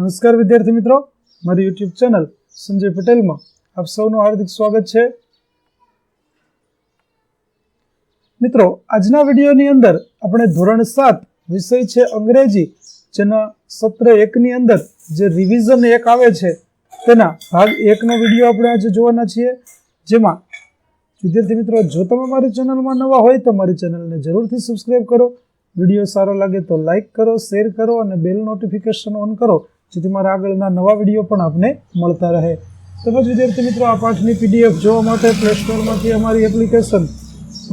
નમસ્કાર વિદ્યાર્થી મિત્રો. મારી યુટ્યુબ ચેનલ સંજય પટેલમાં આપ સૌનું હાર્દિક સ્વાગત છે. મિત્રો, આજના વિડીયોની અંદર આપણે ધોરણ સાત વિષય છે અંગ્રેજી, જેના સત્ર એકની અંદર જે રિવિઝન એક આવે છે, તેના ભાગ એકનો વીડિયો આપણે આજે જોવાના છીએ. જેમાં વિદ્યાર્થી મિત્રો, જો તમે મારી ચેનલમાં નવા હોય તો મારી ચેનલને જરૂરથી સબસ્ક્રાઈબ કરો. વીડિયો સારો લાગે તો લાઇક કરો શેર કરો અને બેલ નોટિફિકેશન ઓન કરો. જેથી મારા આગળના નવા વીડિયો પણ આપને મળતા રહે. તેમજ વિદ્યાર્થી મિત્રો, આ પાઠની પીડીએફ જોવા માટે પ્લે સ્ટોરમાંથી અમારી એપ્લિકેશન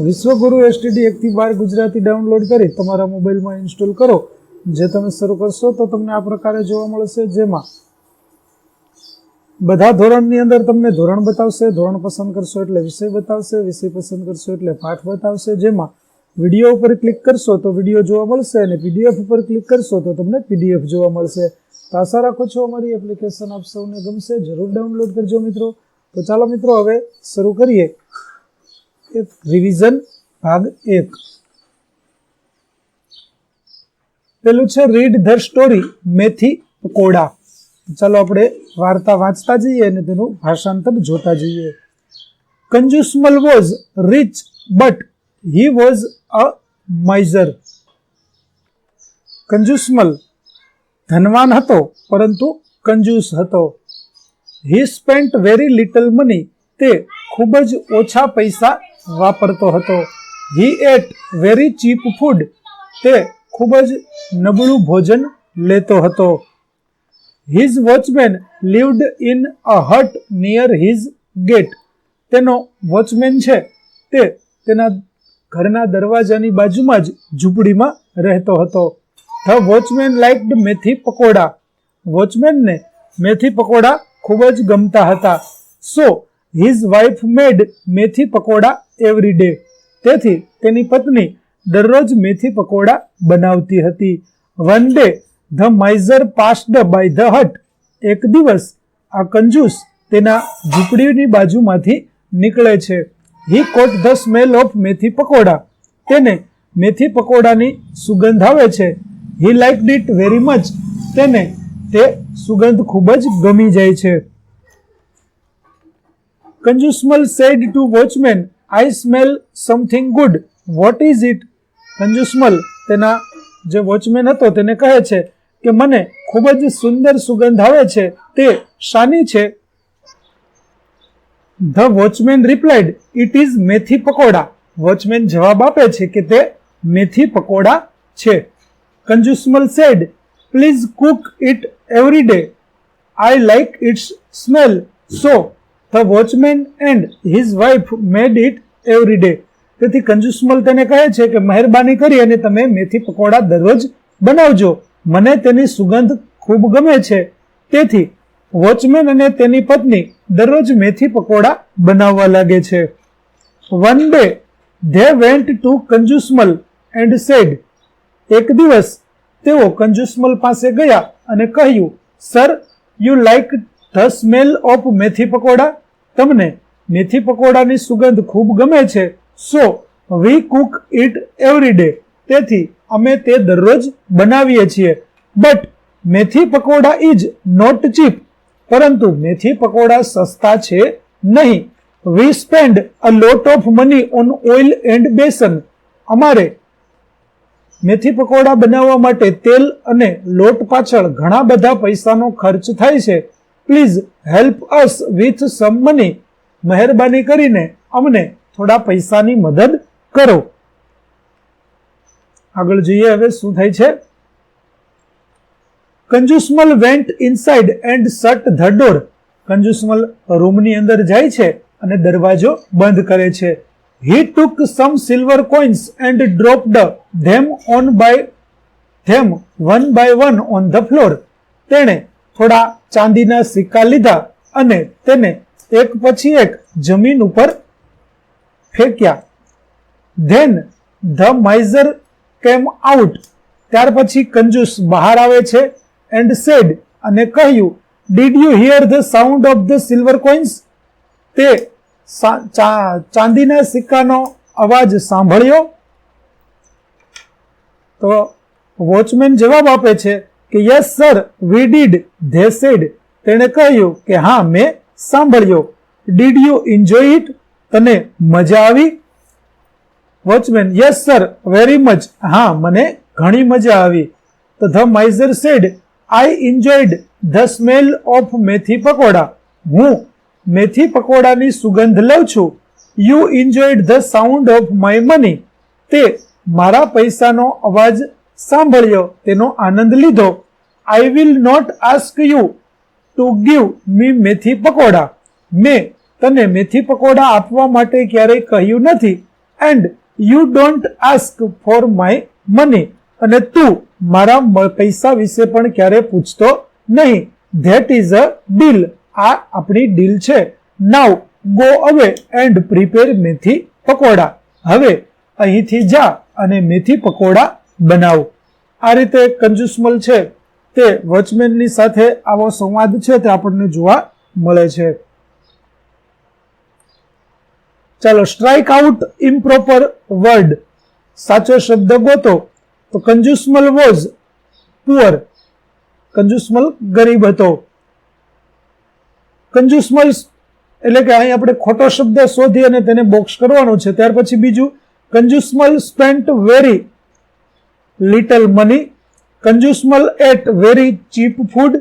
વિશ્વગુરુ એસટીડી એકથી બાર ગુજરાતી ડાઉનલોડ કરી તમારા મોબાઈલમાં ઇન્સ્ટોલ કરો. જે તમે શરૂ કરશો તો તમને આ પ્રકારે જોવા મળશે જેમાં બધા ધોરણની અંદર તમને ધોરણ બતાવશે, ધોરણ પસંદ કરશો એટલે વિષય બતાવશે, વિષય પસંદ કરશો એટલે પાઠ બતાવશે, જેમાં વીડિયો ઉપર ક્લિક કરશો તો વીડિયો જોવા મળશે અને પીડીએફ ઉપર ક્લિક કરશો તો તમને પીડીએફ જોવા મળશે. તો આશા રાખો છો અમારી એપ્લિકેશન આપ સૌને ગમશે. જરૂર ડાઉનલોડ કરજો મિત્રો. તો ચાલો મિત્રો હવે શરૂ કરીએ. એક રિવિઝન ભાગ એક. પેલું છે read the story methi pakoda. ચાલો આપણે વાર્તા વાંચતા જઈએ અને તેનું ભાષાંતર જોતા જઈએ. Kanjusmal was rich but he was a miser Kanjusmal ધનવાન હતો, પરંતુ કંજૂસ હતો. He spent very little money તે ખૂબ જ ઓછા પૈસા વાપરતો હતો. He ate very cheap food તે ખૂબ જ નબળું ભોજન લેતો હતો. His watchman lived in a hut near his gate તેનો વોચમેન છે. તે તેના ઘરના દરવાજાની બાજુમાં જ ઝૂંપડીમાં રહેતો હતો. ધ વોચમેન લાઇકડ મેથી પકોડા. વોચમેનને મેથી પકોડા ખૂબ જ ગમતા હતા. સો, his wife made methi pakoda every day. તેથી તેની પત્ની દરરોજ મેથી પકોડા બનાવતી હતી. One day, the miser passed by the hut. એક દિવસ આ કંજૂસ તેના ઝૂંપડીની બાજુમાંથી નીકળે છે. He caught the smell of methi pakoda. તેને મેથી પકોડાની સુગંધ આવે છે. He liked it very much. તેને તે સુગંધ ખૂબ જ ગમી જાય છે. Kanjusmal said to watchman, I smell something good. What is it? Kanjusmal તેના જે વોચમેન હતો તેને કહે છે કે, મને ખૂબ જ સુંદર સુગંધ આવે છે. તે શાની છે. The watchman replied it is methi pakoda. Watchman જવાબ આપે છે કે તે મેથી પકોડા છે. Kanjusmal said please cook it every day I like its smell so the watchman and his wife made it every day તેથી કંજુસમલ તેને કહે છે કે, મહેરબાની કરી અને તમે મેથી પકોડા દરરોજ બનાવજો. મને તેની સુગંધ ખૂબ ગમે છે. તેથી, વોચમેન અને તેની પત્ની દરરોજ મેથી પકોડા બનાવવા લાગે છે. One day they went to Kanjusmal and said એક દિવસ તેઓ કંજુસમલ પાસે ગયા અને કહ્યું sir you like the smell of methi pakoda? તમને મેથી પકોડાની સુગંધ ખૂબ ગમે છે. So we cook it every day તેથી અમે તે દરરોજ બનાવીએ છીએ. બટ મેથી પકોડા ઇઝ નોટ ચીપ પરંતુ મેથી પકોડા સસ્તા છે નહીં. We spend a lot of money on oil and besan અમારે મેથી પકોડા બનાવવા માટે તેલ અને લોટ પાછળ ઘણા બધા પૈસાનો ખર્ચ થાય છે. Please help us with some money મહેરબાની કરીને અમને થોડા પૈસાની મદદ કરો. આગળ જોઈએ હવે, શું થાય છે? Kanjusmal went inside and shut the door Kanjusmal રૂમની અંદર જાય છે અને દરવાજો બંધ કરે છે. He took some silver coins and dropped them on by them one by one on the floor તેણે થોડા ચાંદીના સિક્કા લીધા અને તેને એક પછી એક જમીન ઉપર ફેંક્યા. ધેન ધ માઇઝર કેમ આઉટ ત્યાર પછી કંજૂસ બહાર આવે છે એન્ડ સેડ અને કહ્યું did you hear the sound of the silver coins તે ચાંદીના સિક્કાનો અવાજ સાંભળ્યો. તો વોચમેન જવાબ આપે છે કે yes sir we did they said તેણે કહ્યું કે, હા, મેં સાંભળ્યો. ડીડ યુ એન્જોય ઇટ તને મજા આવી? Watchman yes sir very much હા, મને ઘણી મજા આવી. તો the miser said I enjoyed the smell of methi pakoda હું મેથી પકોડાની સુગંધ લઉં છું. You enjoyed the sound of my money તે મારા પૈસાનો અવાજ સાંભળ્યો, તેનો આનંદ લીધો. I will not ask you to give me methi pakoda મેં તને મેથી પકોડા આપવા માટે ક્યારેય કહ્યું નથી. And you don't ask for my money અને તું મારા પૈસા વિશે પણ ક્યારે પૂછતો નહીં. ધેટ ઇઝ અ ડીલ આ આપણી ડીલ છે. Now go away and prepare methi pakoda. હવે, અહીંથી જા અને મેથી પકોડા બનાવો. આ રીતે કંજુસમલ છે. તે વોચમેનની સાથે આવો સંવાદ છે તે આપણને જોવા મળે છે. ચાલો સ્ટ્રાઇક આઉટ ઇમ્પ્રોપર વર્ડ સાચો શબ્દ ગોતો. તો કંજુસમલ વોઝ પુઅર કંજુસમલ ગરીબ હતો. કંજુસમલ એટલે કે અહીં આપણે ખોટો શબ્દ શોધી અને તેને બોક્સ કરવાનો છે. ત્યાર પછી બીજું, Kanjusmal spent very little money Kanjusmal ate very cheap food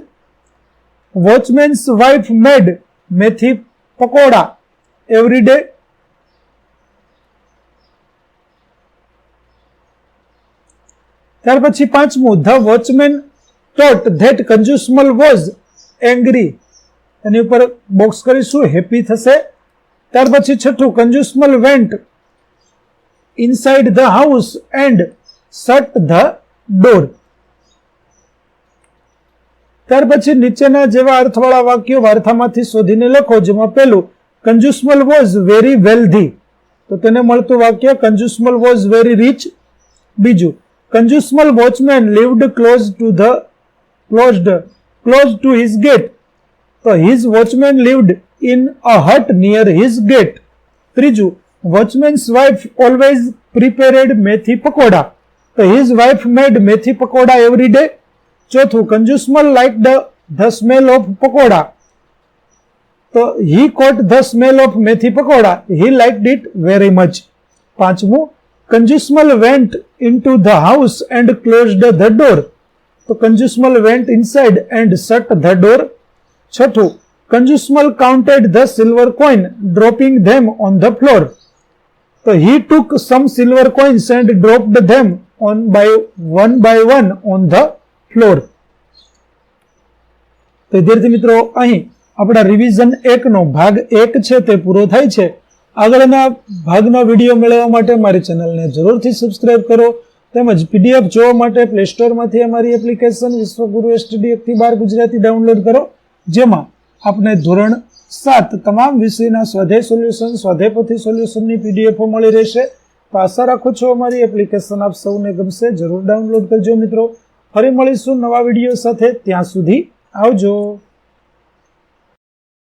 watchman's wife made methi pakoda. Every day ત્યાર પછી પાંચમું the watchman taught that Kanjusmal was angry એની ઉપર બોક્સ કરીશું હેપી થશે. ત્યાર પછી છઠ્ઠું Kanjusmal went inside the house and shut the door ત્યાર પછી નીચેના જેવા અર્થવાળા વાક્યો વાર્તામાંથી શોધીને લખો, જેમાં પહેલું કંજુસમલ વોઝ વેરી વેલ્ધી તો તેને મળતું વાક્ય કંજુસમલ વોઝ વેરી રીચ બીજું Kanjusmal watchman lived close to the closed close to his gate તો his watchman lived in a hut near his gate ત્રીજું વોચમેન્સ વાઇફ ઓલવેઝ પ્રિપેરેડ મેથી પકોડા તો his wife made methi pakoda every day ચોથું Kanjusmal like the the smell of pakoda તો he caught the smell of methi pakoda he like it very much પાંચમું Kanjusmal went into the house and closed the door તો Kanjusmal went inside and shut the door છઠ્ઠું Kanjusmal counted the silver coin dropping them on the floor તો he took some silver coins and dropped them on by one by one on the floor વિદ્યાર્થી મિત્રો, અહીં આપણા revision એકનો ભાગ એક છે, તે પૂરો થાય છે. આગળના ભાગનો વીડિયો મેળવવા માટે મારી ચેનલને જરૂરથી સબસ્ક્રાઇબ કરો. તેમજ પીડીએફ જોવા માટે પ્લે સ્ટોરમાંથી અમારી એપ્લિકેશન વિશ્વગુરુ એસટીડી એકથી બાર ગુજરાતી ડાઉનલોડ કરો. જેમાં આપને ધોરણ સાત તમામ વિષયના સ્વાધ્યાય સોલ્યુશન સ્વાધ્યાયપોથી સોલ્યુશનની પીડીએફો મળી રહેશે. તો આશા રાખું છું અમારી એપ્લિકેશન આપ સૌને ગમશે. જરૂર ડાઉનલોડ કરજો મિત્રો. ફરી મળીશું નવા વીડિયો સાથે. ત્યાં સુધી આવજો.